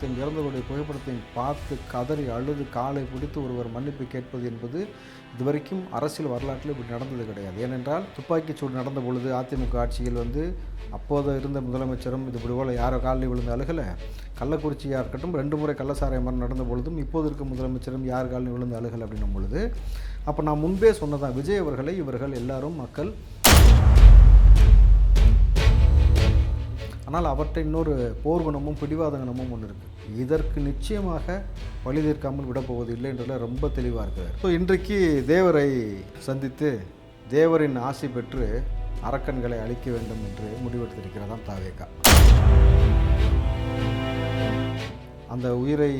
புகைப்படத்தையும் இறந்தவருடைய புகைப்படத்தையும் பார்த்து கதறி அழுது காலை பிடித்து ஒருவர் மன்னிப்பு கேட்பது என்பது இதுவரைக்கும் அரசியல் வரலாற்றில் இப்படி நடந்தது கிடையாது. ஏனென்றால் துப்பாக்கிச் சூடு நடந்த பொழுது அதிமுக ஆட்சியில் வந்து அப்போது இருந்த முதலமைச்சரும் இது இப்படி போல் யாரோ காலில் விழுந்து அழுகலை. கள்ளக்குறிச்சியாக இருக்கட்டும் ரெண்டு முறை கள்ளசாராய மரம் நடந்த பொழுதும் இப்போது இருக்க முதலமைச்சரும் யார் காலில் விழுந்து அழுகலை அப்படின்னும் பொழுது அப்போ நான் முன்பே சொன்னதான் விஜய் அவர்களை இவர்கள் எல்லாரும் மக்கள் ஆனால் அவர்கிட்ட இன்னொரு போர்குணமும் பிடிவாத குணமும் ஒன்று இருக்குது இதற்கு நிச்சயமாக வழி தீர்க்காமல் விடப்போவது இல்லை என்றதில் ரொம்ப தெளிவாக இருக்கிறார். ஸோ இன்றைக்கு தேவரை சந்தித்து தேவரின் ஆசை பெற்று அரக்கன்களை அழிக்க வேண்டும் என்று முடிவெடுத்திருக்கிறதாம் தாவேக்கா. அந்த உயிரை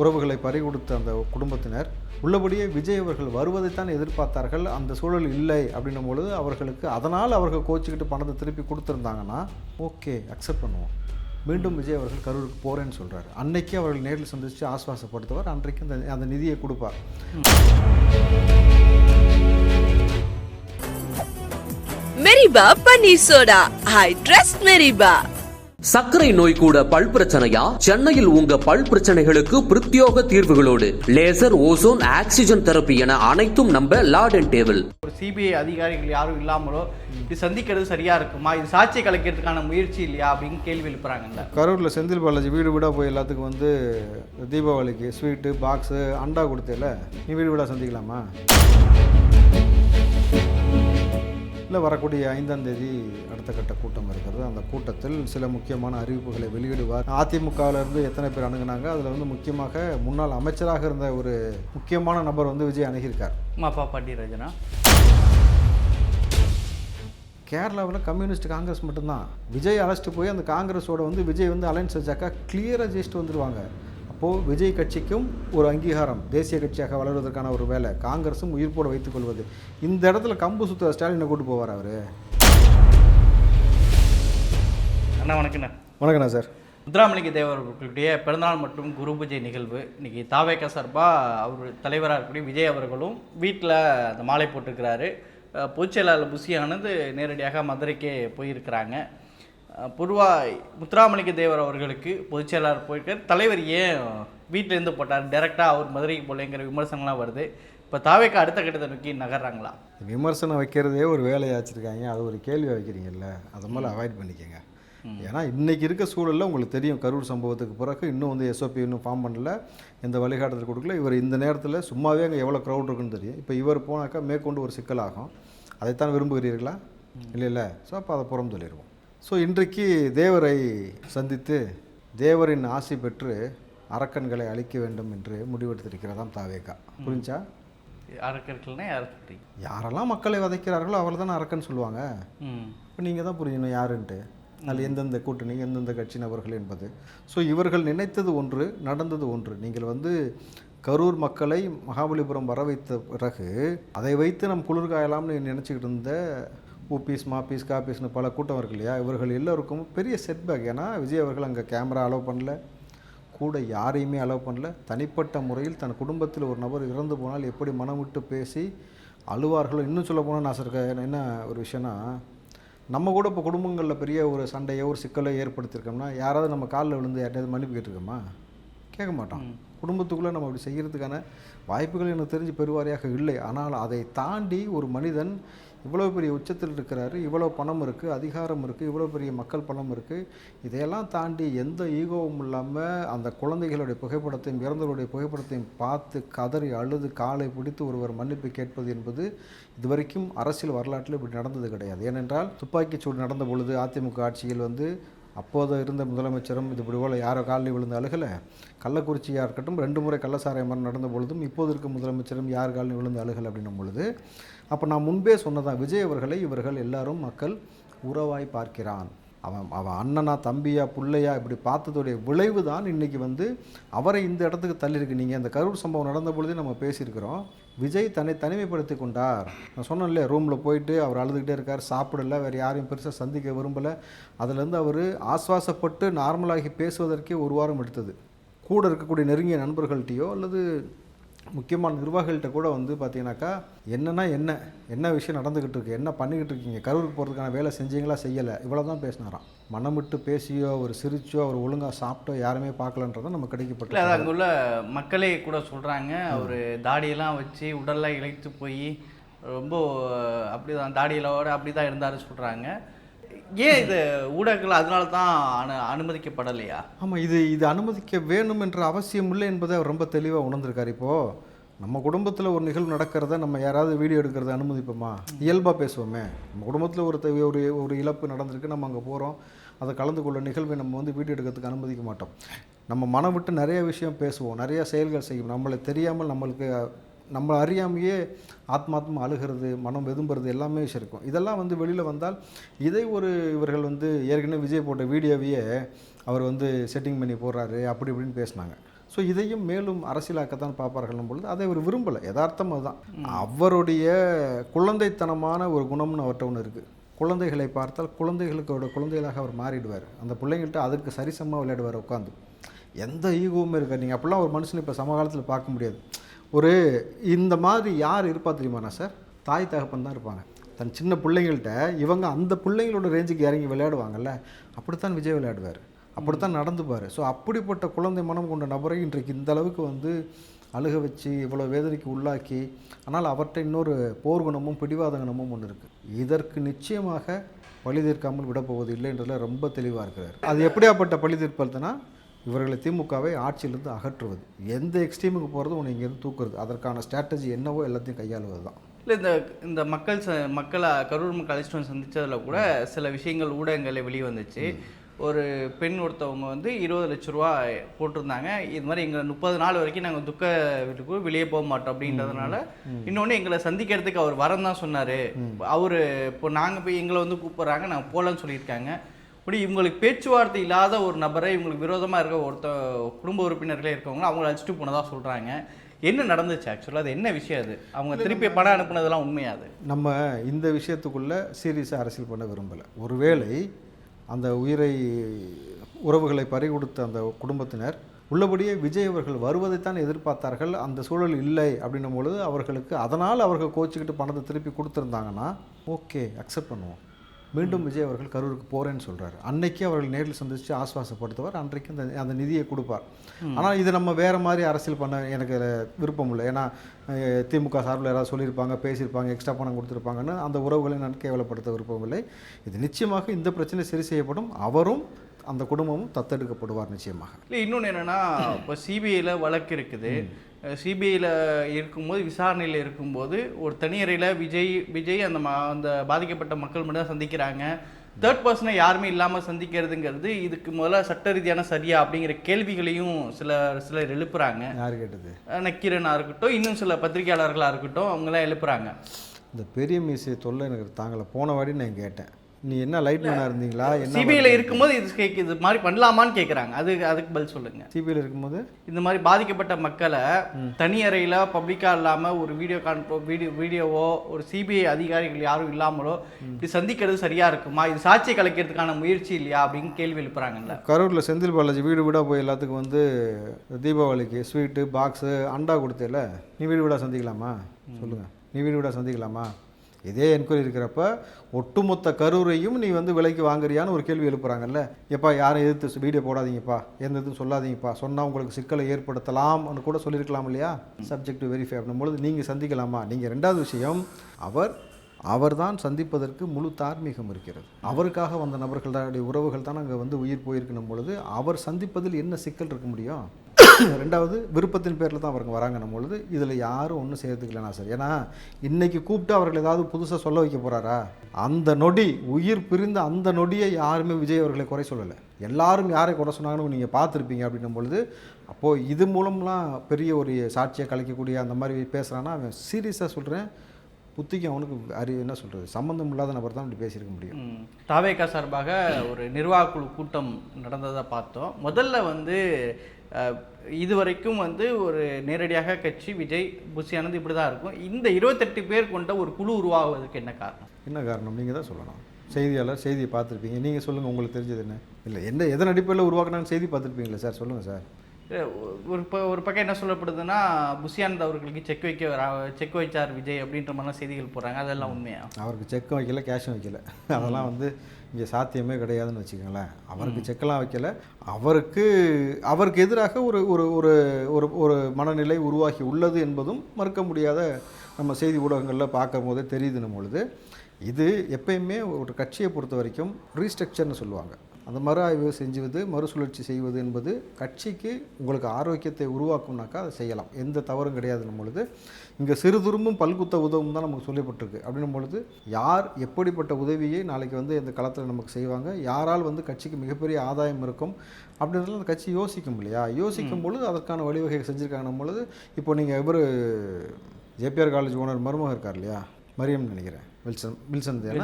உறவுகளை பறிகொடுத்த அந்த குடும்பத்தினர் உள்ளபடியே விஜய் அவர்கள் வருவதைத்தான் எதிர்பார்த்தார்கள் அந்த சூழல் இல்லை அப்படின்னும் பொழுது அவர்களுக்கு அதனால் அவர்கள் கோச்சிக்கிட்டு பணத்தை திருப்பி கொடுத்துருந்தாங்கன்னா ஓகே அக்செப்ட் பண்ணுவோம். மீண்டும் விஜய் அவர்கள் கரூருக்கு போகிறேன்னு சொல்கிறார் அன்னைக்கு அவர்கள் நேரில் சந்தித்து ஆஸ்வாசப்படுத்துவார் அன்றைக்கு அந்த அந்த நிதியை கொடுப்பார். மெரிபா பன்னீர் சோடா. I trust Meriba. சர்க்கரை நோய் கூட பல் பிரச்சனையா? சென்னையில் உங்க பல் பிரச்சனைகளுக்கு பிரத்யோக தீர்வுகளோடு. லேசர் ஓசோன் ஆக்சிஜன் தெரப்பி என அனைத்தும் நம்ப லார்ட் அண்ட் டேபிள். ஒரு சிபிஐ அதிகாரிகள் யாரும் இல்லாமலோ இப்படி சந்திக்கிறது சரியா இருக்குமா? இது சாட்சியை கலைக்கிறதுக்கான முயற்சி இல்லையா? அப்படின்னு கேள்வி எழுப்புறாங்கல்ல. கரூரில் செந்தில் பாலாஜி வீடு வீடாக போய் எல்லாத்துக்கும் வந்து தீபாவளிக்கு ஸ்வீட்டு பாக்ஸு அண்டா கொடுத்தேல. நீ வீடு வீடாக சந்திக்கலாமா? இல்லை வரக்கூடிய ஐந்தாம் தேதி அடுத்த கட்ட கூட்டம் இருக்கிறது அந்த கூட்டத்தில் சில முக்கியமான அறிவிப்புகளை வெளியிடுவார். அதிமுகவிலிருந்து எத்தனை பேர் அணுகுனாங்க? அதில் வந்து முக்கியமாக முன்னாள் அமைச்சராக இருந்த ஒரு முக்கியமான நபர் வந்து விஜய் அணுகியிருக்கார். மாப்பா பாட்டி ரஜனா கேரளாவில் கம்யூனிஸ்ட் காங்கிரஸ் மட்டும்தான். விஜய் அழைச்சிட்டு போய் அந்த காங்கிரஸோட வந்து விஜய் வந்து அலைன்ஸ் வச்சாக்கா கிளியராக ஜெயிச்சுட்டு வந்துடுவாங்க அப்போது விஜய் கட்சிக்கும் ஒரு அங்கீகாரம் தேசிய கட்சியாக வளர்வதற்கான ஒரு வேலை. காங்கிரஸும் உயிர்ப்போட வைத்துக் கொள்வது. இந்த இடத்துல கம்பு சுத்த ஸ்டாலினை கூட்டு போவார் அவர்? அண்ணா வணக்கண்ணா வணக்கண்ணா சார். முத்துராமலிங்க தேவர் அவர்களுடைய பிறந்தநாள் மற்றும் குரு பூஜை நிகழ்வு. இன்னைக்கு தாவேக்க சார்பாக அவர் தலைவராக இருக்கக்கூடிய விஜய் அவர்களும் வீட்டில் அந்த மாலை போட்டிருக்கிறாரு. அஹ் பொதுச் செயலாளர் புசி ஆனந்த் நேரடியாக மதுரைக்கே போயிருக்கிறாங்க. பொதுவாக முத்துராமலிங்க தேவர் அவர்களுக்கு பொதுச் செயலாளர் போயிருக்கார். தலைவர் ஏன் வீட்டிலேருந்து போட்டார்? டைரெக்டாக அவர் மதுரைக்கு போகலைங்கிற விமர்சனங்கள்லாம் வருது. இப்போ தாவேக்கா அடுத்த கட்டத்தை நோக்கி நகர்றாங்களா? விமர்சனம் வைக்கிறதே ஒரு வேலையை வச்சுருக்காங்க. அது ஒரு கேள்வி வைக்கிறீங்கல்ல. அதை மேலே அவாய்ட் பண்ணிக்கங்க. ஏன்னா இன்றைக்கி இருக்க சூழலில் உங்களுக்கு தெரியும் கரூர் சம்பவத்துக்கு பிறகு இன்னும் வந்து எஸ்ஓபி இன்னும் ஃபார்ம் பண்ணல. எந்த வழிகாட்டுதல் கொடுக்கல. இவர் இந்த நேரத்தில் சும்மாவே அங்கே எவ்வளோ க்ரௌட் இருக்குன்னு தெரியும். இப்போ இவர் போனாக்கா மேற்கொண்டு ஒரு சிக்கலாகும். அதைத்தான் விரும்புகிறீர்களா? இல்லை இல்லை ஸோ அப்போ அதை புறம் சொல்லிடுவோம் ஸோ இன்றைக்கு தேவரை சந்தித்து தேவரின் ஆசை பெற்று அரக்கன்களை அழிக்க வேண்டும் என்று முடிவெடுத்திருக்கிறதாம் தாவேகா. புரிஞ்சா? அரக்கர்கள்னா யாரை யாரெல்லாம் மக்களை வதைக்கிறார்களோ அவர்கள் தான் அரக்கன் சொல்லுவாங்க. இப்போ நீங்கள் தான் புரியணும் யாருன்ட்டு. அதில் எந்தெந்த கூட்டணி எந்தெந்த கட்சி நபர்கள் என்பது. ஸோ இவர்கள் நினைத்தது ஒன்று நடந்தது ஒன்று. நீங்கள் வந்து கரூர் மக்களை மகாபலிபுரம் வர வைத்த பிறகு அதை வைத்து நம் குளிர் காயலாம்னு நினச்சிக்கிட்டு இருந்த ஊபீஸ் மாப்பீஸ் காப்பீஸ்னு பல கூட்டம் இருக்கு இல்லையா? இவர்கள் எல்லோருக்கும் பெரிய செட்பேக் ஏன்னா விஜய் அவர்கள் அங்கே கேமரா அலோவ் பண்ணல. கூட யாரையுமே அலோவ் பண்ணல. தனிப்பட்ட முறையில் தன் குடும்பத்தில் ஒரு நபர் இறந்து போனால் எப்படி மனம் விட்டு பேசி அழுவார்களோ இன்னும் சொல்ல போனால் நான் இருக்க என்ன ஒரு விஷயம்னா நம்ம கூட இப்போ குடும்பங்களில் பெரிய ஒரு சண்டையோ ஒரு சிக்கலை ஏற்படுத்தியிருக்கோம்னா யாராவது நம்ம காலில் விழுந்து யார்ட்டையாவது மன்னிப்பு கேட்டிருக்கோமா? கேட்க மாட்டோம் குடும்பத்துக்குள்ளே நம்ம அப்படி செய்கிறதுக்கான வாய்ப்புகள் எனக்கு தெரிஞ்சு பெருவாரியாக இல்லை. ஆனால் அதை தாண்டி ஒரு மனிதன் இவ்வளோ பெரிய உச்சத்தில் இருக்கிறாரு இவ்வளோ பணம் இருக்குது அதிகாரம் இருக்குது இவ்வளோ பெரிய மக்கள் பணம் இருக்குது இதையெல்லாம் தாண்டி எந்த ஈகோவும் இல்லாமல் அந்த குழந்தைகளுடைய புகைப்படத்தையும் இறந்தவருடைய புகைப்படத்தையும் பார்த்து கதறி அழுது காலை பிடித்து ஒருவர் மன்னிப்பு கேட்பது என்பது இதுவரைக்கும் அரசியல் வரலாற்றில் இப்படி நடந்தது கிடையாது. ஏனென்றால் துப்பாக்கிச் சூடு நடந்த பொழுது அதிமுக ஆட்சியில் வந்து அப்போது இருந்த முதலமைச்சரும் இது இப்படி போல் யாரோ காலில் விழுந்து அழுகலை. கள்ளக்குறிச்சியாக இருக்கட்டும் ரெண்டு முறை கள்ளசாரை மரம் நடந்த பொழுதும் இப்போது இருக்க முதலமைச்சரும் யார் காலில் விழுந்து அழுகலை அப்படின்னும் பொழுது அப்போ நான் முன்பே சொன்னதான் விஜய் அவர்களை இவர்கள் எல்லாரும் மக்கள் உறவாய் பார்க்கிறான். அவன் அவன் அண்ணனா தம்பியா புள்ளையா இப்படி பார்த்ததுடைய விளைவு தான் இன்றைக்கி வந்து அவரை இந்த இடத்துக்கு தள்ளியிருக்கு. நீங்கள் அந்த கரூர் சம்பவம் நடந்த பொழுதே நம்ம பேசியிருக்கிறோம். விஜய் தன்னை தனிமைப்படுத்தி கொண்டார். நான் சொன்னேன் இல்லையா ரூமில் போயிட்டு அவர் அழுதுகிட்டே இருக்கார் சாப்பிடல வேறு யாரையும் பெருசாக சந்திக்க விரும்பலை. அதுலேருந்து அவர் ஆஸ்வாசப்பட்டு நார்மலாகி பேசுவதற்கே ஒரு வாரம் எடுத்தது. கூட இருக்கக்கூடிய நெருங்கிய நண்பர்கள்ட்டையோ அல்லது முக்கியமான நிர்வாகிகள்கிட்ட கூட வந்து பார்த்தீங்கன்னாக்கா என்னன்னா என்ன என்ன விஷயம் நடந்துக்கிட்டு இருக்கு என்ன பண்ணிக்கிட்டு இருக்கீங்க கரூருக்கு போகிறதுக்கான வேலை செஞ்சீங்களா செய்யலை இவ்வளோ தான் பேசினாராம். மனம் விட்டு பேசியோ அவர் சிரிச்சோ அவர் ஒழுங்காக சாப்பிட்டோ யாருமே பார்க்கலன்றதை நம்ம அது கிடைக்கப்பட்ட அங்கே உள்ள மக்களே கூட சொல்கிறாங்க அவர் தாடியெல்லாம் வச்சு உடல்லாம் இழைத்து போய் ரொம்ப அப்படிதான் தாடியிலோட அப்படி தான் இருந்தாரு சொல்கிறாங்க ஏன் இது ஊடகங்கள் அதனால தான் அனு அனுமதிக்கப்படலையா? ஆமாம் இது இது அனுமதிக்க வேணும் என்ற அவசியம் இல்லை என்பதை அவர் ரொம்ப தெளிவாக உணர்ந்திருக்கார். இப்போது நம்ம குடும்பத்தில் ஒரு நிகழ்வு நடக்கிறத நம்ம யாராவது வீடியோ எடுக்கிறத அனுமதிப்போமா? இயல்பாக பேசுவோமே. நம்ம குடும்பத்தில் ஒரு ஒரு ஒரு இழப்பு நடந்திருக்கு நம்ம அங்கே போகிறோம் அதை கலந்து கொள்ள நிகழ்வை நம்ம வந்து வீடியோ எடுக்கிறதுக்கு அனுமதிக்க மாட்டோம். நம்ம மனம் விட்டு நிறைய விஷயம் பேசுவோம். நிறைய செயல்கள் செய்யும் நம்மளை தெரியாமல் நம்மளுக்கு நம்ம அறியாமையே ஆத்மாத்மா அழுகிறது மனம் வெதும்புறது எல்லாமே இருக்கும் இதெல்லாம் வந்து வெளியில் வந்தால் இதை ஒரு இவர்கள் வந்து ஏற்கனவே விஜய் போட்ட வீடியோவையே அவர் வந்து செட்டிங் பண்ணி போடுறாரு அப்படி இப்படின்னு பேசினாங்க. ஸோ இதையும் மேலும் அரசியலாக்கத்தான் பார்ப்பார்கள் பொழுது அதை அவர் விரும்பலை. யதார்த்தம் அதுதான். அவருடைய குழந்தைத்தனமான ஒரு குணம்னு அவர்கிட்ட ஒன்று இருக்குது குழந்தைகளை பார்த்தால் குழந்தைகளுக்கோட குழந்தைகளாக அவர் மாறிடுவார். அந்த பிள்ளைங்கள்ட்ட அதுக்கு சரிசமமாக விளையாடுவார் உட்காந்து எந்த ஈகோவுமே இருக்காது. நீங்கள் அப்படிலாம் ஒரு மனுஷனை இப்போ சமகாலத்தில் பார்க்க முடியாது. ஒரு இந்த மாதிரி யார் இருப்பா தெரியுமாண்ணா சார்? தாய் தகப்பன் தான் இருப்பாங்க. தன் சின்ன பிள்ளைங்கள்ட்ட இவங்க அந்த பிள்ளைங்களோட ரேஞ்சுக்கு இறங்கி விளையாடுவாங்கல்ல அப்படித்தான் விஜய் விளையாடுவார். அப்படித்தான் நடந்துப்பார். ஸோ அப்படிப்பட்ட குழந்தை மனம் கொண்ட நபரை இன்றைக்கு இந்த அளவுக்கு வந்து அழுக வச்சு இவ்வளோ வேதனைக்கு உள்ளாக்கி ஆனால் அவர்கிட்ட இன்னொரு போர்குணமும் பிடிவாத குணமும் ஒன்று இருக்குது இதற்கு நிச்சயமாக பழி தீர்க்காமல் விடப்போவது இல்லைன்றதுல ரொம்ப தெளிவாக இருக்கிறார். அது எப்படியாப்பட்ட பழி தீர்ப்பதுன்னா இவர்களை திமுகவை ஆட்சியிலிருந்து அகற்றுவது. எந்த எக்ஸ்ட்ரீமுக்கு போகிறது உன்னை இங்கேருந்து தூக்குறது. அதற்கான ஸ்ட்ராட்டஜி என்னவோ எல்லாத்தையும் கையாளுவது தான். இல்லை இந்த இந்த மக்கள் ச மக்களை கரூர் மக்கள் அழைச்சிட்டு வந்து சந்திச்சதுல கூட சில விஷயங்கள் ஊடகங்களில் வெளியே வந்துச்சு ஒரு பெண் ஒருத்தவங்க வந்து இருபது லட்ச ரூபா போட்டிருந்தாங்க. இது மாதிரி எங்களை முப்பது நாள் வரைக்கும் நாங்கள் துக்க வீட்டுக்கு வெளியே போக மாட்டோம் அப்படின்றதுனால இன்னொன்று எங்களை சந்திக்கிறதுக்கு அவர் வரேன் தான் சொன்னார். அவர் இப்போ நாங்கள் போய் எங்களை வந்து கூப்பிட்றாங்க. நாங்கள் போகலன்னு சொல்லியிருக்காங்க. இப்படி இவங்களுக்கு பேச்சுவார்த்தை இல்லாத ஒரு நபரை இவங்களுக்கு விரோதமாக இருக்க ஒருத்த குடும்ப உறுப்பினர்களே இருக்கவங்க அவங்கள அழைச்சிட்டு போனதாக சொல்கிறாங்க என்ன நடந்துச்சு ஆக்சுவலாக அது என்ன விஷயம் அது? அவங்க திருப்பி பணம் அனுப்புனதெல்லாம் உண்மையா அது? நம்ம இந்த விஷயத்துக்குள்ளே சீரியஸாக அரசியல் பண்ண விரும்பலை. ஒருவேளை அந்த உயிரை உறவுகளை பறிகொடுத்த அந்த குடும்பத்தினர் உள்ளபடியே விஜய் அவர்கள் வருவதைத்தான் எதிர்பார்த்தார்கள். அந்த சூழல் இல்லை அப்படின்னும் பொழுது அவர்களுக்கு அதனால் அவர்கள் கோச்சிக்கிட்டு பணத்தை திருப்பி கொடுத்துருந்தாங்கன்னா ஓகே அக்செப்ட் பண்ணுவோம். மீண்டும் விஜய் அவர்கள் கரூருக்கு போகிறேன்னு சொல்கிறாரு அன்னைக்கு அவர்கள் நேரில் சந்தித்து ஆஸ்வாசப்படுத்துவார் அன்றைக்கு அந்த அந்த நிதியை கொடுப்பார். ஆனால் இது நம்ம வேறு மாதிரி அரசியல் பண்ண எனக்கு விருப்பம் இல்லை. ஏன்னா திமுக சார்பில் யாராவது சொல்லியிருப்பாங்க பேசியிருப்பாங்க எக்ஸ்ட்ரா பணம் கொடுத்துருப்பாங்கன்னு அந்த உறவுகளை நான் கேவலப்படுத்த விருப்பம் இல்லை. இது நிச்சயமாக இந்த பிரச்சனை சரி செய்யப்படும். அவரும் அந்த குடும்பமும் தத்தெடுக்கப்படுவார் நிச்சயமாக. இல்லை இன்னொன்று என்னென்னா இப்போ சிபிஐயில் வழக்கு இருக்குது. சிபிஐயில் இருக்கும்போது விசாரணையில் இருக்கும்போது ஒரு தனியறையில் விஜய் விஜய் அந்த ம அந்த பாதிக்கப்பட்ட மக்கள் மட்டும் தான் சந்திக்கிறாங்க தேர்ட் பர்சனை யாருமே இல்லாமல் சந்திக்கிறதுங்கிறது இதுக்கு முதல்ல சட்ட ரீதியான சரியா அப்படிங்கிற கேள்விகளையும் சில சிலர் எழுப்புறாங்க. யார் கேட்டது? நக்கீரனாக இருக்கட்டும் இன்னும் சில பத்திரிகையாளர்களாக இருக்கட்டும் அவங்களாம் எழுப்புறாங்க. இந்த பெரிய மீசை தொல்லை எனக்கு தாங்கலை. போன வாடி நான் கேட்டேன். நீ என்ன லைட் மேனாக இருந்தீங்களா? சிபிஐயில் இருக்கும்போது இது கேக்கு இது மாதிரி பண்ணலாமான்னு கேட்குறாங்க அது அதுக்கு பதில் சொல்லுங்கள் சிபிஐயில் இருக்கும்போது? இந்த மாதிரி பாதிக்கப்பட்ட மக்களை தனி அறையில் பப்ளிக்காக இல்லாமல் ஒரு வீடியோ கான்போ வீடியோ வீடியோவோ ஒரு சிபிஐ அதிகாரிகள் யாரும் இல்லாமலோ இப்படி சந்திக்கிறது சரியா இருக்குமா? இது சாட்சியை கலைக்கிறதுக்கான முயற்சி இல்லையா அப்படின்னு கேள்வி எழுப்புறாங்கல்ல. கரூரில் செந்தில் பாலாஜி வீடு வீடாக போய் எல்லாத்துக்கும் வந்து தீபாவளிக்கு ஸ்வீட்டு பாக்ஸு அண்டா கொடுத்தேல. நீ வீடு வீடாக சந்திக்கலாமா? சொல்லுங்கள் நீ வீடு வீடாக சந்திக்கலாமா? இதே என்கொயரி இருக்கிறப்ப ஒட்டுமொத்த கரூரையும் நீ வந்து விலைக்கு வாங்குறியான்னு ஒரு கேள்வி எழுப்புறாங்கல்ல? எப்பா யாரும் எதிர்த்து வீடியோ போடாதீங்கப்பா எந்த இதுவும் சொல்லாதீங்கப்பா சொன்னால் உங்களுக்கு சிக்கலை ஏற்படுத்தலாம்னு கூட சொல்லியிருக்கலாம் இல்லையா? சப்ஜெக்ட் வெரிஃபை அப்படின்னும் நீங்கள் சந்திக்கலாமா? நீங்கள் ரெண்டாவது விஷயம் அவர் அவர்தான் சந்திப்பதற்கு முழு தார்மீகம் இருக்கிறது. அவருக்காக வந்த நபர்கள் தான் உறவுகள் தான் அங்கே வந்து உயிர் போயிருக்கணும் பொழுது அவர் சந்திப்பதில் என்ன சிக்கல் இருக்க முடியும்? ரெண்டாவது விருப்பத்தின் பேரில் தான் அவருங்க வராங்கன்னும் பொழுது. இதில் யாரும் ஒன்றும் சேர்த்துக்கலனா சார். ஏன்னா இன்னைக்கு கூப்பிட்டு அவர்கள் ஏதாவது புதுசாக சொல்ல வைக்க போகிறாரா அந்த நொடி உயிர் பிரிந்த அந்த நொடியை யாருமே விஜய் அவர்களை குறை சொல்லலை. எல்லாரும் யாரை குறை சொன்னாங்கன்னு நீங்கள் பார்த்துருப்பீங்க அப்படின்னும் பொழுது அப்போது இது மூலம்லாம் பெரிய ஒரு சாட்சியை கலைக்கக்கூடிய அந்த மாதிரி பேசுகிறான்னா அவன் சீரியஸாக சொல்கிறேன் புத்திக்கு அவனுக்கு அறிவு என்ன சொல்கிறது சம்மந்தம் இல்லாத நபர் தான் இப்படி பேசியிருக்க முடியும். ம். தாவேகா சார்பாக ஒரு நிர்வாக குழு கூட்டம் நடந்ததை பார்த்தோம். முதல்ல வந்து இதுவரைக்கும் வந்து ஒரு நேரடியாக கட்சி விஜய் புஷியானது இப்படி தான் இருக்கும். இந்த இருபத்தெட்டு பேர் கொண்ட ஒரு குழு உருவாகுவதற்கு என்ன காரணம்? என்ன காரணம்? நீங்கள் தான் சொல்லணும். செய்தியாளர் செய்தியை பார்த்துருப்பீங்க. நீங்கள் சொல்லுங்கள் உங்களுக்கு தெரிஞ்சது என்ன? இல்லை என்ன எதன் அடிப்படையில் உருவாக்குனான்னு செய்தி பார்த்துருப்பீங்களா சார்? சொல்லுங்கள் சார். ஒரு இப்போ ஒரு பக்கம் என்ன சொல்லப்படுதுன்னா புஷியானந்த் அவர்களுக்கு செக் வைக்க செக் வைச்சார் விஜய் அப்படின்ற மாதிரிலாம் செய்திகள் போடுறாங்க. அதெல்லாம் உண்மையா? அவருக்கு செக்கும் வைக்கல கேஷும் வைக்கல. அதெல்லாம் வந்து இங்கே சாத்தியமே கிடையாதுன்னு வச்சுக்கோங்களேன். அவருக்கு செக்கெல்லாம் வைக்கல. அவருக்கு அவருக்கு எதிராக ஒரு ஒரு ஒரு ஒரு ஒரு மனநிலை உருவாகி உள்ளது என்பதும் மறுக்க முடியாத நம்ம செய்தி ஊடகங்களில் பார்க்கும் போதே தெரியுது நம்ம பொழுது இது எப்பயுமே ஒரு கட்சியை பொறுத்த வரைக்கும் ரீஸ்ட்ரக்சர்னு சொல்லுவாங்க. அந்த மறு ஆய்வு செஞ்சுவது மறுசுழற்சி செய்வது என்பது கட்சிக்கு உங்களுக்கு ஆரோக்கியத்தை உருவாக்கும்னாக்கா அதை செய்யலாம். எந்த தவறும் கிடையாதுன்னும் பொழுது. இங்கே சிறு துரும்பும் பல்குத்த உதவும் தான் நமக்கு சொல்லப்பட்டிருக்கு. அப்படின்னும் பொழுது யார் எப்படிப்பட்ட உதவியை நாளைக்கு வந்து இந்த களத்தில் நமக்கு செய்வாங்க? யாரால் வந்து கட்சிக்கு மிகப்பெரிய ஆதாயம் இருக்கும்? அப்படின்றதுல அந்த கட்சி யோசிக்கும் இல்லையா? யோசிக்கும் பொழுது அதற்கான வழிவகை செஞ்சுருக்காங்கன்னும் பொழுது இப்போ நீங்கள் இவர் ஜேபிஆர் காலேஜ் ஓனர் மருமகம் இருக்கார் இல்லையா? மரியம் நினைக்கிறேன். வில்சன் வில்சன் தானே?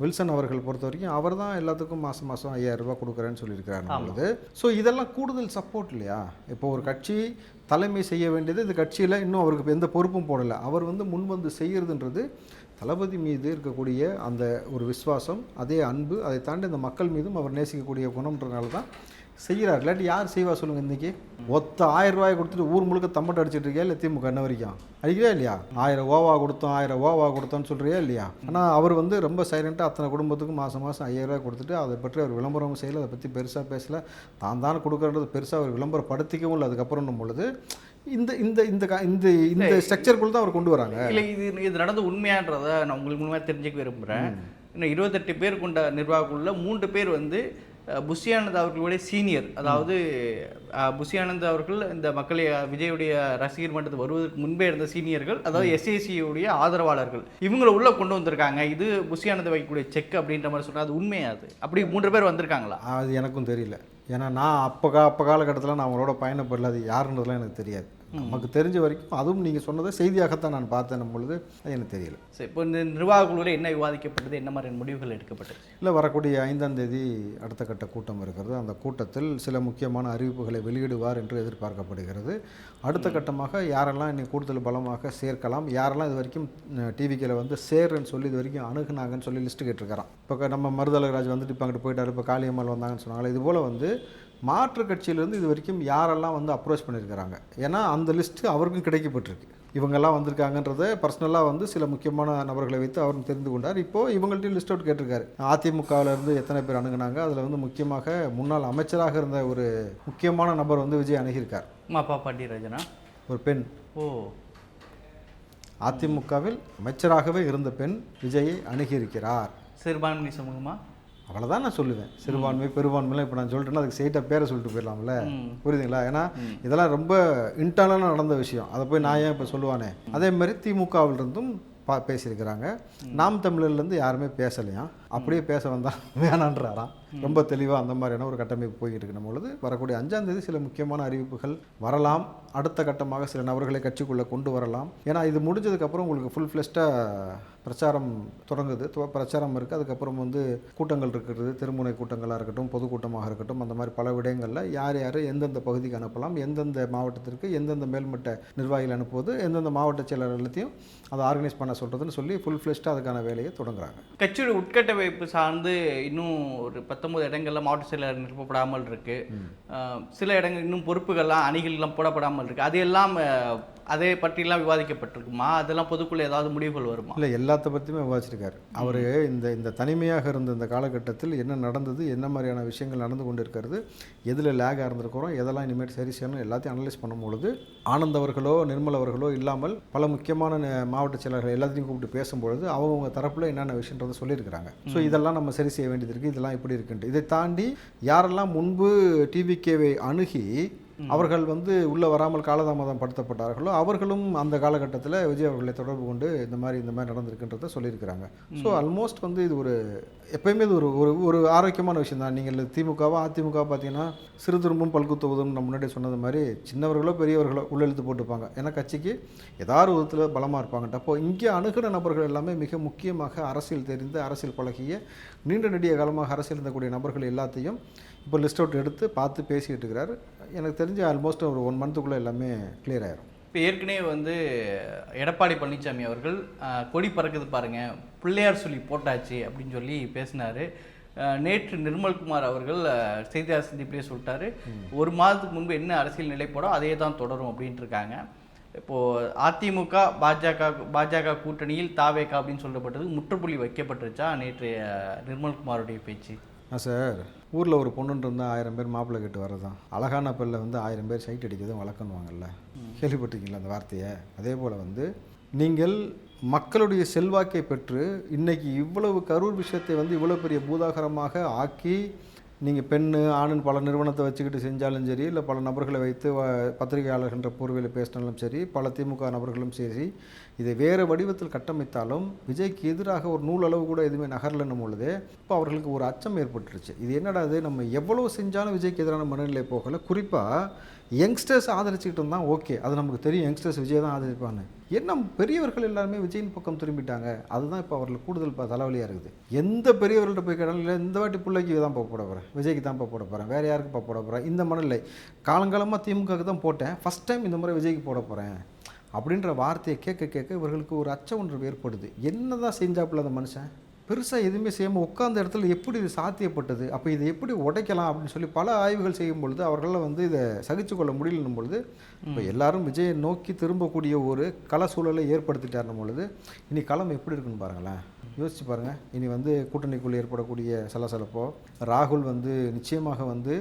வில்சன் அவர்கள் பொறுத்த வரைக்கும் அவர் தான் எல்லாத்துக்கும் மாதம் மாதம் ஐயாயிரம் ரூபாய் கொடுக்குறேன்னு சொல்லியிருக்கிறாரு ஸோ இதெல்லாம் கூடுதல் சப்போர்ட் இல்லையா? இப்போ ஒரு கட்சி தலைமை செய்ய வேண்டியது இந்த கட்சியில் இன்னும் அவருக்கு எந்த பொறுப்பும் போடலை. அவர் வந்து முன் வந்து செய்கிறதுன்றது தளபதி மீது இருக்கக்கூடிய அந்த ஒரு விசுவாசம் அதே அன்பு அதை தாண்டி அந்த மக்கள் மீதும் அவர் நேசிக்கக்கூடிய குணம்ன்றனால தான் செய்கிறார். இல்லாட்டி யார் செய்வா சொல்லுங்க இன்னைக்கு? ஒத்த ஆயிரம் ரூபாய் கொடுத்துட்டு ஊர் முழுக்க தம்பட்டை அடிச்சிட்டு இருக்கியா? இல்லை திமுக இன்ன வரைக்கும்? அடிக்கிறா இல்லையா? ஆயிரம் ஓவா கொடுத்தோம் ஆயிரம் ஓவா கொடுத்தோம்னு சொல்றியா இல்லையா? ஆனால் அவர் வந்து ரொம்ப சைலண்ட்டாக அத்தனை குடும்பத்துக்கும் மாதம் மாதம் ஐயாயிரம் ரூபாய் கொடுத்துட்டு அதை பற்றி அவர் விளம்பரம் செய்யலை அதை பற்றி பெருசாக பேசல. தான் தான் கொடுக்குறது பெருசாக அவர் விளம்பரப்படுத்திக்கவும் இல்லை. அதுக்கப்புறம் பொழுது இந்த இந்த இந்த இந்த இந்த ஸ்ட்ரக்சருக்குள்ள தான் அவர் கொண்டு வராங்க. இல்லை இது இது நடந்து உண்மையான்றதை நான் உங்களுக்கு மூலமாக தெரிஞ்சுக்க விரும்புகிறேன் இன்னும் இருபத்தெட்டு பேர் கொண்ட நிர்வாகக்குள்ள மூன்று பேர் வந்து புஷியானந்த் அவர்களுடைய சீனியர். அதாவது புஷியானந்த் அவர்கள் இந்த மக்களை விஜயுடைய ரசிகர் மன்றத்துக்கு வருவதற்கு முன்பே இருந்த சீனியர்கள் அதாவது எஸ்ஏசியுடைய ஆதரவாளர்கள் இவங்களை உள்ள கொண்டு வந்திருக்காங்க. இது புஷியானந்த் வைக்கக்கூடிய செக் அப்படின்ற மாதிரி சொன்னா அது உண்மையா அது? அப்படி மூன்று பேர் வந்திருக்காங்களா? அது எனக்கும் தெரியல. ஏன்னா நான் அப்போ கா அப்போ காலகட்டத்தில் நான் அவங்களோட பயணப்படல. அது யாருன்றதுலாம் எனக்கு தெரியாது. நமக்கு தெரிஞ்ச வரைக்கும் அதுவும் நீங்கள் சொன்னதை செய்தியாகத்தான் நான் பார்த்தேன் பொழுது அது எனக்கு தெரியல. சரி இப்போ இந்த நிர்வாக குழுவில் என்ன விவாதிக்கப்பட்டது? என்ன மாதிரியான முடிவுகள் எடுக்கப்பட்டது இல்லை வரக்கூடிய ஐந்தாம் தேதி அடுத்த கட்ட கூட்டம் இருக்கிறது. அந்த கூட்டத்தில் சில முக்கியமான அறிவிப்புகளை வெளியிடுவார் என்று எதிர்பார்க்கப்படுகிறது. அடுத்த கட்டமாக யாரெல்லாம் இன்னைக்கு கூடுதல் பலமாக சேர்க்கலாம் யாரெல்லாம் இது வரைக்கும் டிவிக்கில் வந்து சேர்ன்னு சொல்லி இது வரைக்கும் அணுகுனாங்கன்னு சொல்லி லிஸ்ட்டு கேட்டிருக்கிறான். இப்போ நம்ம மருதலகராஜ் வந்துட்டு இப்போ அங்கிட்டு போயிட்டாரு இப்போ காளியம்மாள் வந்தாங்கன்னு சொன்னாங்களே இது போல் வந்து மாற்று கட்சியிலேருந்து இது வரைக்கும் யாரெல்லாம் வந்து அப்ரோச் பண்ணியிருக்கிறாங்க? ஏன்னா அந்த லிஸ்ட்டு அவருக்கும் கிடைக்கப்பட்டிருக்கு. இவங்கெல்லாம் வந்திருக்காங்கன்றதை பர்சனலாக வந்து சில முக்கியமான நபர்களை வைத்து அவரும் தெரிந்து கொண்டார். இப்போது இவங்கள்ட்டையும் லிஸ்ட் அவுட் கேட்டிருக்காரு. அதிமுகவில் இருந்து எத்தனை பேர் அணுகுனாங்க? அதில் வந்து முக்கியமாக முன்னாள் அமைச்சராக இருந்த ஒரு முக்கியமான நபர் வந்து விஜய் அணுகியிருக்கார். மாப்பா பாண்டியராஜனா ஒரு பெண். ஓ. அதிமுகவில் அமைச்சராகவே இருந்த பெண் விஜயை அணுகியிருக்கிறார். சிறுபான்மை சமூகமா? அவ்வளோதான் நான் சொல்லுவேன். சிறுபான்மை பெரும்பான்மைலாம் இப்போ நான் சொல்லிட்டேன்னா அதுக்கு ஸ்ட்ரெயிட்டாக பேரை சொல்லிட்டு போயிடலாம்ல? புரியுதுங்களா? ஏன்னா இதெல்லாம் ரொம்ப இன்டர்னலாக நடந்த விஷயம். அதை போய் நான் ஏன் இப்போ சொல்லுவானே? அதே மாதிரி திமுகவில் இருந்தும் பா பேசியிருக்கிறாங்க. நாம் தமிழர்லேருந்து யாருமே பேசலையாம் அப்படியே பேச வந்தா வேணான்றாராம் ரொம்ப தெளிவாக அந்த மாதிரியான ஒரு கட்டமைப்பு போய்கிட்டு இருக்கணும் பொழுது வரக்கூடிய அஞ்சாம் தேதி சில முக்கியமான அறிவிப்புகள் வரலாம். அடுத்த கட்டமாக சில நபர்களை கட்சிக்குள்ளே கொண்டு வரலாம். ஏன்னா இது முடிஞ்சதுக்கப்புறம் உங்களுக்கு ஃபுல் ஃப்ளெஸ்ட்டாக பிரச்சாரம் தொடங்குது. பிரச்சாரம் இருக்குது அதுக்கப்புறம் வந்து கூட்டங்கள் இருக்கிறது. திருமுனை கூட்டங்களாக இருக்கட்டும் பொதுக்கூட்டமாக இருக்கட்டும் அந்த மாதிரி பல விடயங்களில் யார் யார் எந்தெந்த பகுதிக்கு அனுப்பலாம் எந்தெந்த மாவட்டத்திற்கு எந்தெந்த மேல்மட்ட நிர்வாகிகள் அனுப்புவது எந்தெந்த மாவட்ட செயலர் எல்லாத்தையும் அதை ஆர்கனைஸ் பண்ண சொல்கிறதுன்னு சொல்லி ஃபுல் ஃப்ளெஸ்ட்டாக அதுக்கான வேலையை தொடங்குறாங்க. கட்சியோட உட்கட்டமைப்பு சார்ந்து இன்னும் ஒரு பத்தொன்பது இடங்கள்ல மாவட்ட செயலர் நிரப்பப்படாமல் இருக்கு. அஹ், சில இடங்கள் இன்னும் பொறுப்புகள்லாம் அணிகள்லாம் போடப்படாமல் இருக்கு. அது எல்லாம் அதை பற்றிலாம் விவாதிக்கப்பட்டிருக்குமா? அதெல்லாம் பொதுக்குள்ள ஏதாவது முடிவுகள் வருமா? இல்லை எல்லாத்த பற்றியுமே விவாதிச்சிருக்காரு. அவர் இந்த இந்த தனிமையாக இருந்த இந்த காலகட்டத்தில் என்ன நடந்தது என்ன மாதிரியான விஷயங்கள் நடந்து கொண்டு இருக்கிறது எதில் லேகாக இருந்திருக்கிறோம் எதெல்லாம் இனிமேல் சரி செய்யணும் எல்லாத்தையும் அனலைஸ் பண்ணும் பொழுது ஆனந்த் அவர்களோ நிர்மல் அவர்களோ இல்லாமல் பல முக்கியமான மாவட்ட செயலர்கள் எல்லாத்தையும் கூப்பிட்டு பேசும்பொழுது அவங்கவுங்க தரப்பில் என்னென்ன விஷயன்றதை சொல்லியிருக்கிறாங்க. ஸோ இதெல்லாம் நம்ம சரி செய்ய வேண்டியது இருக்குது இதெல்லாம் இப்படி இருக்குன்ட்டு. இதை தாண்டி யாரெல்லாம் முன்பு டிவிகேவை அணுகி அவர்கள் வந்து உள்ளே வராமல் காலதாமதம் படுத்தப்பட்டார்களோ அவர்களும் அந்த காலகட்டத்தில் விஜய் அவர்களை தொடர்பு கொண்டு இந்த மாதிரி இந்த மாதிரி நடந்திருக்குன்றதை சொல்லியிருக்கிறாங்க. ஸோ ஆல்மோஸ்ட் வந்து இது ஒரு எப்பயுமே இது ஒரு ஒரு ஒரு ஆரோக்கியமான விஷயம் தான். நீங்கள் திமுகவா அதிமுக பார்த்தீங்கன்னா சிறு திரும்பும் பல்குத்த உதவும் நம்ம முன்னாடி சொன்னது மாதிரி சின்னவர்களோ பெரியவர்களோ உள்ளெழுத்து போட்டுப்பாங்க. ஏன்னா கட்சிக்கு ஏதாவது விதத்தில் பலமாக இருப்பாங்கட்ட அப்போ இங்கே அணுகிற நபர்கள் எல்லாமே மிக முக்கியமாக அரசியல் தெரிந்த அரசியல் பழகிய நீண்ட நெடிய காலமாக அரசியல் இருந்தக்கூடிய நபர்கள் எல்லாத்தையும் இப்போ லிஸ்ட் அவுட் எடுத்து பார்த்து பேசிக்கிட்டு இருக்கிறார். எனக்கு தெரிஞ்சு ஆல்மோஸ்ட் ஒரு ஒன் மந்த்துக்குள்ளே எல்லாமே clear ஆயிரும். இப்போ ஏற்கனவே வந்து எடப்பாடி பழனிசாமி அவர்கள் கொடி பறக்குது பாருங்க பிள்ளையார் சொல்லி போட்டாச்சு அப்படின்னு சொல்லி பேசினாரு. நேற்று நிர்மல்குமார் அவர்கள் செய்தியாளர் சந்திப்பிலே சொல்லிட்டாரு. ஒரு மாதத்துக்கு முன்பு என்ன அரசியல் நிலைப்பாடோ அதே தான் தொடரும் அப்படின்ட்டு இருக்காங்க. இப்போது அதிமுக பாஜக பாஜக கூட்டணியில் தாவேகா அப்படின்னு சொல்லப்பட்டது முற்றுப்புள்ளி வைக்கப்பட்டுருச்சா நேற்று நிர்மல்குமாருடைய பேச்சு? சார். ஊரில் ஒரு இருந்தால் ஆயிரம் பேர் மாப்பிள்ளை கேட்டு வர்றதான் அழகான பெல்ல வந்து ஆயிரம் பேர் சைட் அடிக்கிறதும் வழக்கணுவாங்கல்ல கேள்விப்பட்டிருக்கீங்களா அந்த வார்த்தையை? அதே போல் வந்து நீங்கள் மக்களுடைய செல்வாக்கை பெற்று இன்னைக்கு இவ்வளவு கரூர் விஷயத்தை வந்து இவ்வளோ பெரிய பூதாகரமாக ஆக்கி நீங்கள் பெண்ணு ஆணுன்னு பல நிறுவனத்தை வச்சுக்கிட்டு செஞ்சாலும் சரி இல்லை பல நபர்களை வைத்து பத்திரிகையாளர்கின்ற போர்வையில் பேசினாலும் சரி பல திமுக நபர்களும் சரி இதை வேறு வடிவத்தில் கட்டமைத்தாலும் விஜய்க்கு எதிராக ஒரு நூலளவு கூட எதுவுமே நகரலன்னும் பொழுது இப்போ அவர்களுக்கு ஒரு அச்சம் ஏற்பட்டுருச்சு. இது என்னடா இது? நம்ம எவ்வளோ செஞ்சாலும் விஜய்க்கு எதிரான மனநிலை போகலை. குறிப்பாக யங்ஸ்டர்ஸ் ஆதரிச்சுக்கிட்டு இருந்தால் ஓகே. அது நமக்கு தெரியும். யங்ஸ்டர்ஸ் விஜய் தான் ஆதரிப்பாங்க என்ன பெரியவர்கள் எல்லாருமே விஜயின் பக்கம் திரும்பிட்டாங்க. அதுதான் இப்போ அவர்களுக்கு கூடுதல் இப்போ தலைவலியாக இருக்குது. எந்த பெரியவர்கள்ட்ட போய் கேட்டாலும் இல்லை இந்த வாட்டி பிள்ளைக்கு தான் போட போகிறேன் விஜய்க்கு தான் போட போகிறேன் வேறு யாருக்கு போட போகிறேன் இந்த மனநிலை. காலங்காலமாக திமுகவுக்கு தான் போட்டேன். ஃபஸ்ட் டைம் இந்த முறை விஜய்க்கு போட போகிறேன் அப்படின்ற வார்த்தையை கேட்க கேட்க இவர்களுக்கு ஒரு அச்ச ஒன்று ஏற்படுது. என்ன தான் செஞ்சாப்புல அந்த மனுஷன்? பெருசாக எதுவுமே செய்யாமல் உட்கார்ந்த இடத்துல எப்படி இது சாத்தியப்பட்டது? அப்போ இதை எப்படி உடைக்கலாம் அப்படின்னு சொல்லி பல ஆய்வுகள் செய்யும் பொழுது அவர்களால் வந்து இதை சகிச்சு கொள்ள முடியலன்னும் பொழுது இப்போ எல்லாரும் விஜயை நோக்கி திரும்பக்கூடிய ஒரு கள சூழலை ஏற்படுத்திட்டாருன்னும் பொழுது இனி களம் எப்படி இருக்குன்னு பாருங்களேன். யோசிச்சு பாருங்கள் இனி வந்து கூட்டணிக்குள் ஏற்படக்கூடிய சலசலப்போ ராகுல் வந்து நிச்சயமாக வந்து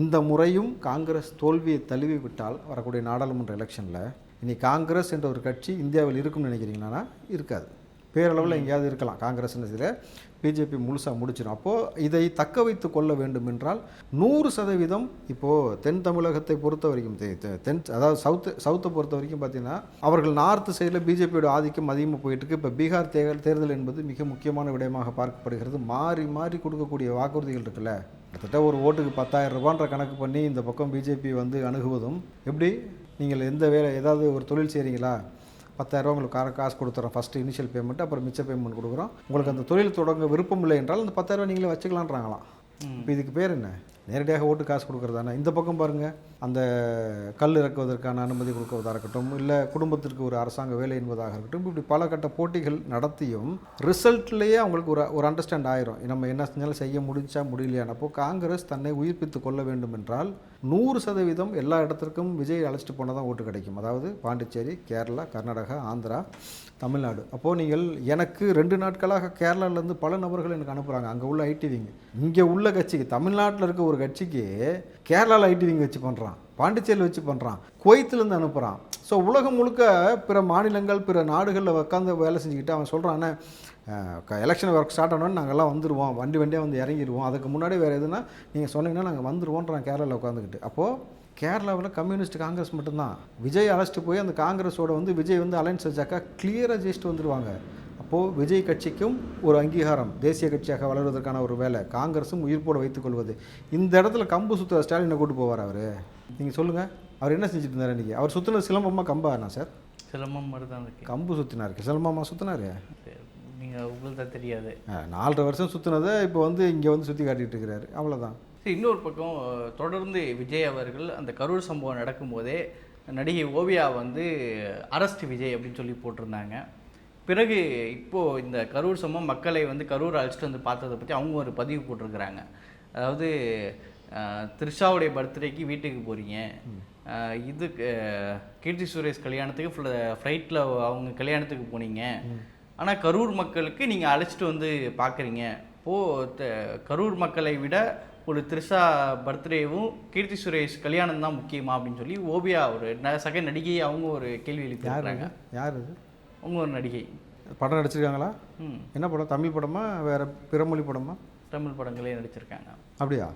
இந்த முறையும் காங்கிரஸ் தோல்வியை தழுவி விட்டால் வரக்கூடிய நாடாளுமன்ற எலெக்ஷனில் இனி காங்கிரஸ் என்ற ஒரு கட்சி இந்தியாவில் இருக்கும்னு நினைக்கிறீங்கன்னா இருக்காது. பேரளவில் எங்கேயாவது இருக்கலாம். காங்கிரஸ் இதில் பிஜேபி முழுசாக முடிச்சிடும் அப்போது இதை தக்க வைத்து கொள்ள வேண்டும் என்றால் நூறு சதவீதம் இப்போது தென் தமிழகத்தை பொறுத்த வரைக்கும் தெ- தென் அதாவது சவுத்து சவுத்தை பொறுத்த வரைக்கும் பார்த்தீங்கன்னா அவர்கள் நார்த்து சைடில் பிஜேபியோட ஆதிக்கம் அதிகமாக போயிட்டு இருக்கு. இப்போ பீகார் தேர்தல் தேர்தல் என்பது மிக முக்கியமான விடயமாக பார்க்கப்படுகிறது. மாறி மாறி கொடுக்கக்கூடிய வாக்குறுதிகள் இருக்குல்ல. கிட்டத்தட்ட ஒரு ஓட்டுக்கு பத்தாயிரம் ரூபான்ற கணக்கு பண்ணி இந்த பக்கம் பிஜேபி வந்து அணுகுவதும் எப்படி? நீங்கள் எந்த வேலை ஏதாவது ஒரு தொழில் செய்கிறீங்களா பத்தாயிரரூவா உங்களுக்கு காசு கொடுத்துறோம். ஃபஸ்ட்டு இனிஷியல் பேமெண்ட் அப்புறம் மிச்ச பேமெண்ட் கொடுக்குறோம். உங்களுக்கு அந்த தொழில் தொடங்க விருப்பம் இல்லை என்றால் அந்த பத்தாயிரரூவா நீங்களே வச்சுக்கலான்றாங்களாம் இப்போ இதுக்கு பேர் என்ன? நேரடியாக ஓட்டு காசு கொடுக்குறதானே? இந்த பக்கம் பாருங்கள் அந்த கல் இறக்குவதற்கான அனுமதி கொடுக்குவதாக இருக்கட்டும் இல்லை குடும்பத்திற்கு ஒரு அரசாங்க வேலை என்பதாக இருக்கட்டும் இப்படி பல கட்ட போட்டிகள் நடத்தியும் ரிசல்ட்லேயே அவங்களுக்கு ஒரு ஒரு அண்டர்ஸ்டாண்ட் ஆயிரும். நம்ம என்ன செஞ்சாலும் செய்ய முடிஞ்சா முடியலையான அப்போ காங்கிரஸ் தன்னை உயிர்ப்பித்து கொள்ள வேண்டும் என்றால் நூறு சதவீதம் எல்லா இடத்திற்கும் விஜய் அழைச்சிட்டு போனால் தான் ஓட்டு கிடைக்கும். அதாவது பாண்டிச்சேரி கேரளா கர்நாடகா ஆந்திரா தமிழ்நாடு. அப்போது நீங்கள் எனக்கு ரெண்டு நாட்களாக கேரளாலேருந்து பல நபர்கள் எனக்கு அனுப்புகிறாங்க அங்கே உள்ள ஐடி விங். இங்கே உள்ள கட்சிக்கு தமிழ்நாட்டில் இருக்க ஒரு கட்சிக்கு கேரளாவில் ஐடி விங் வச்சு பண்ணுறான் பாண்டிச்சேரியில் வச்சு பண்ணுறான் குவைத்துலேருந்து அனுப்புகிறான் ஸோ உலகம் முழுக்க பிற மாநிலங்கள் பிற நாடுகளில் உட்காந்து வேலை செஞ்சுக்கிட்டு அவன் சொல்கிறானே எலெக்ஷன் ஒர்க் ஸ்டார்ட் ஆனோன்னு நாங்கள்லாம் வந்துடுவோம் வண்டி வண்டியாக வந்து இறங்கிடுவோம் அதுக்கு முன்னாடி வேறு எதுனா நீங்கள் சொன்னீங்கன்னா நாங்கள் வந்துடுவோன்றான் கேரளாவில் உட்காந்துக்கிட்டு அப்போது கேரளாவில் கம்யூனிஸ்ட் காங்கிரஸ் மட்டும்தான். விஜய் அழைச்சிட்டு போய் அந்த காங்கிரஸோட வந்து விஜய் வந்து அலைன்ஸ் வச்சாக்கா கிளியராக ஜெயிச்சுட்டு வந்துடுவாங்க அப்போது விஜய் கட்சிக்கும் ஒரு அங்கீகாரம் தேசிய கட்சியாக வளர்வதற்கான ஒரு வேலை. காங்கிரஸும் உயிர்ப்போட வைத்துக்கொள்வது இந்த இடத்துல கம்பு சுற்ற ஸ்டாலினை கூட்டு போவார் அவர்? நீங்கள் சொல்லுங்கள் அவர் என்ன செஞ்சுட்டு இருந்தார் இன்றைக்கி அவர் சுற்றின சிலம்பமா கம்பாண்ணா சார்? சிலம்பம் மாதிரி தான் கம்பு சுற்றினார் சிலம்பமா சுற்றினார் நீங்கள் உங்களுக்கு தான் தெரியாது. நாலரை வருஷம் சுற்றினதை இப்போ வந்து இங்கே வந்து சுற்றி காட்டிகிட்டு இருக்கிறாரு. அவ்வளோதான் இன்னொரு பக்கம் தொடர்ந்து விஜய் அவர்கள் அந்த கரூர் சம்பவம் நடக்கும்போதே நடிகை ஓவியா வந்து அரஸ்ட் விஜய் அப்படின்னு சொல்லி போட்டிருந்தாங்க. பிறகு இப்போது இந்த கரூர் சம்பவம் மக்களை வந்து கரூர் அழைச்சிட்டு வந்து பார்த்ததை பற்றி அவங்க ஒரு பதிவு போட்டிருக்கிறாங்க. அதாவது த்ரிஷாவுடைய பர்த்டேக்கு வீட்டுக்கு போகிறீங்க இது கீர்த்தி சுரேஷ் கல்யாணத்துக்கு ஃப்ளைட்டில் அவங்க கல்யாணத்துக்கு போனீங்க. ஆனால் கரூர் மக்களுக்கு நீங்கள் அழைச்சிட்டு வந்து பார்க்குறீங்க. இப்போது கரூர் மக்களை விட ஒரு த்ரிஷா பர்த்டேவும் கீர்த்தி சுரேஷ் கல்யாணம் தான் முக்கியமா அப்படின்னு சொல்லி ஓவியா ஒரு சக நடிகை அவங்க ஒரு கேள்வி எழுப்பிடுறாங்க? யார் இது அவங்க ஒரு நடிகை. படம் நடிச்சிருக்காங்களா? ம். என்ன படம்? தமிழ் படமா? வேறு பிறமொழி படமா? தமிழ் படங்களே நடிச்சிருக்காங்க. அப்படியா?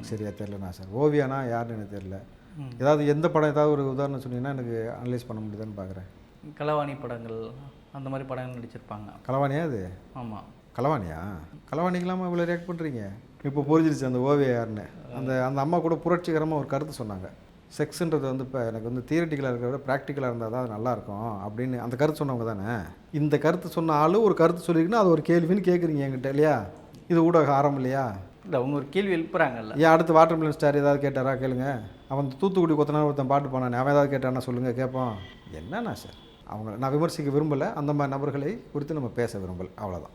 சரியா தெரிலண்ணா சார். ஓவியானா யாருன்னு எனக்கு தெரில ஏதாவது எந்த படம் ஏதாவது ஒரு உதாரணம் சொன்னீங்கன்னா எனக்கு அனலைஸ் பண்ண முடியுதான்னு பார்க்குறேன். கலவாணி படங்கள் அந்த மாதிரி படங்கள் நடிச்சிருப்பாங்க. களவாணியா அது? ஆமாம் களவாணியா? களவாணிக்கெல்லாமா இவ்வளோ ரியாக்ட் பண்ணுறீங்க இப்போ புரிஞ்சிருச்சு அந்த ஓவியா யாருன்னு அந்த அந்த அம்மா கூட புரட்சிகரமாக ஒரு கருத்து சொன்னாங்க. செக்ஸுன்றது வந்து இப்போ எனக்கு வந்து தியரட்டிக்கலாக இருக்கிறத விட ப்ராக்டிக்கலாக இருந்தால் தான் அது நல்லாயிருக்கும் அப்படின்னு அந்த கருத்து சொன்னவங்க தானே. இந்த கருத்து சொன்ன ஆளும் ஒரு கருத்து சொல்லியிருக்குன்னா அது ஒரு கேள்வின்னு கேட்குறீங்க என்கிட்ட இல்லையா? இது ஊடக ஆரம் இல்லையா? இல்லை அவங்க ஒரு கேள்வி எழுப்புறாங்கல்ல. ஏன் அடுத்து வாட்டர் மிலன் ஸ்டார் ஏதாவது கேட்டாரா? கேளுங்க. அவன் தூத்துக்குடி கொத்தனார் ஒருத்தன் பாட்டு போனானே அவன் ஏதாவது கேட்டானா சொல்லுங்கள் கேட்போம். என்னண்ணா சார்? அவங்க நான் விமர்சிக்க விரும்பலை. அந்த மாதிரி நபர்களை குறித்து நம்ம பேச விரும்பல. அவ்வளோதான்